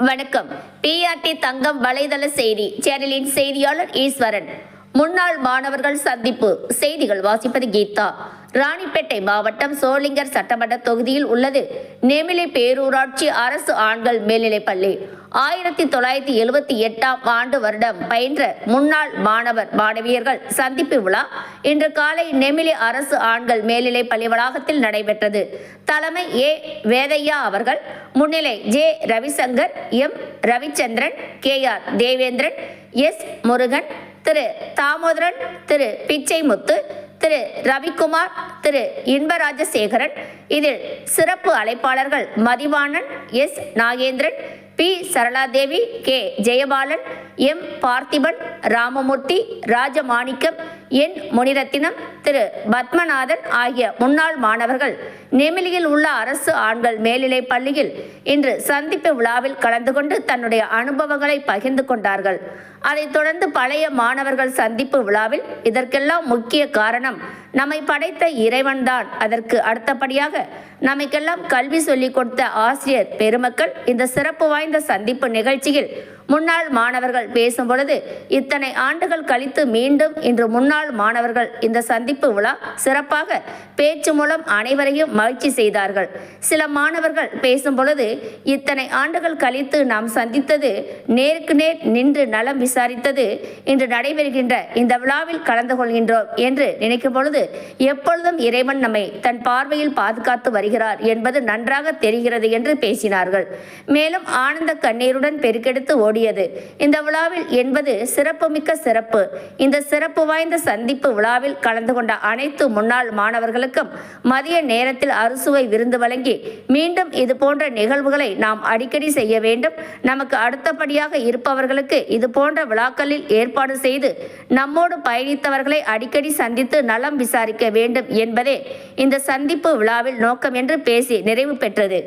வணக்கம். டிஆர்டி தங்கம் வலைதள செய்தி. சேனலின் செய்தியாளர் ஈஸ்வரன். முன்னாள் மாணவர்கள் சந்திப்பு. செய்திகள் வாசிப்பது கீதா. ராணிப்பேட்டை மாவட்டம் சோளிங்கர் சட்டமன்ற தொகுதியில் உள்ளது. நெமிலி பேரூராட்சி அரசு ஆண்கள் மேல்நிலைப் பள்ளி. ஆயிரத்தி தொள்ளாயிரத்தி எழுபத்தி எட்டாம் ஆண்டு வருடம் பயின்ற முன்னாள் மாணவர் மாணவியர்கள் சந்திப்பு விழா இன்று காலை நெமிலி அரசு ஆண்கள் மேல்நிலைப் பள்ளி வளாகத்தில் நடைபெற்றது. தலைமை ஏ. வேதையா அவர்கள் முன்னிலை J. Ravishankar M. Ravichandran K. R. Devendran S. Murugan Thiru. Damodaran Thiru. Pichaimuthu Thiru Ravikumar Thiru Inbarajasekaran இதில் சிறப்பு அழைப்பாளர்கள் Mathivanan S Nagendran P Saraladevi K Jayapalan M Parthiban Ramamoorthy Rajamanickam N Muniratnam Thiru Padmanathan ஆகிய முன்னாள் மாணவர்கள் நெமிலியில் உள்ள அரசு ஆண்கள் மேல்நிலைப் பள்ளியில் இன்று சந்திப்பு விழாவில் கலந்து கொண்டு தன்னுடைய அனுபவங்களை பகிர்ந்து கொண்டார்கள். அதைத் தொடர்ந்து பழைய மாணவர்கள் சந்திப்பு விழாவில் இதற்கெல்லாம் முக்கிய காரணம் நம்மை படைத்த இறைவன்தான். அதற்கு அடுத்தபடியாக நமக்கெல்லாம் கல்வி சொல்லிக் கொடுத்த ஆசிரியர் பெருமக்கள் இந்த சிறப்பு வாய்ந்த சந்திப்பு நிகழ்ச்சியில் முன்னாள் மாணவர்கள் பேசும் பொழுது இத்தனை ஆண்டுகள் கழித்து மீண்டும் இன்று முன்னாள் மாணவர்கள் இந்த சந்திப்பு விழா சிறப்பாக பேச்சு மூலம் அனைவரையும் மகிழ்ச்சி செய்தார்கள். சில மாணவர்கள் பேசும் பொழுது இத்தனை ஆண்டுகள் கழித்து நாம் சந்தித்தது நேருக்கு நேர் நின்று நலம் விசாரித்தது இன்று நடைபெறுகின்ற இந்த விழாவில் கலந்து கொள்கின்றோம் என்று நினைக்கும் பொழுது எப்பொழுதும் இறைவன் நம்மை தன் பார்வையில் பாதுகாத்து வருகிறார் என்பது நன்றாக தெரிகிறது என்று பேசினார்கள். மேலும் ஆனந்த கண்ணீருடன் பெருக்கெடுத்து ஓடி கூடியது. இந்த விழாவில் என்பது சிறப்புமிக்க சிறப்பு. இந்த சிறப்பு வாய்ந்த சந்திப்பு விழாவில் கலந்து கொண்ட அனைத்து முன்னாள் மாணவர்களுக்கும் மதிய நேரத்தில் அறுசுவை விருந்து வழங்கி மீண்டும் இது போன்ற நிகழ்வுகளை நாம் அடிக்கடி செய்ய வேண்டும். நமக்கு அடுத்தபடியாக இருப்பவர்களுக்கு இது போன்ற விழாக்களில் ஏற்பாடு செய்து நம்மோடு பயணித்தவர்களை அடிக்கடி சந்தித்து நலம் விசாரிக்க வேண்டும் என்பதே இந்த சந்திப்பு விழாவில் நோக்கம் என்று பேசி நிறைவு பெற்றது.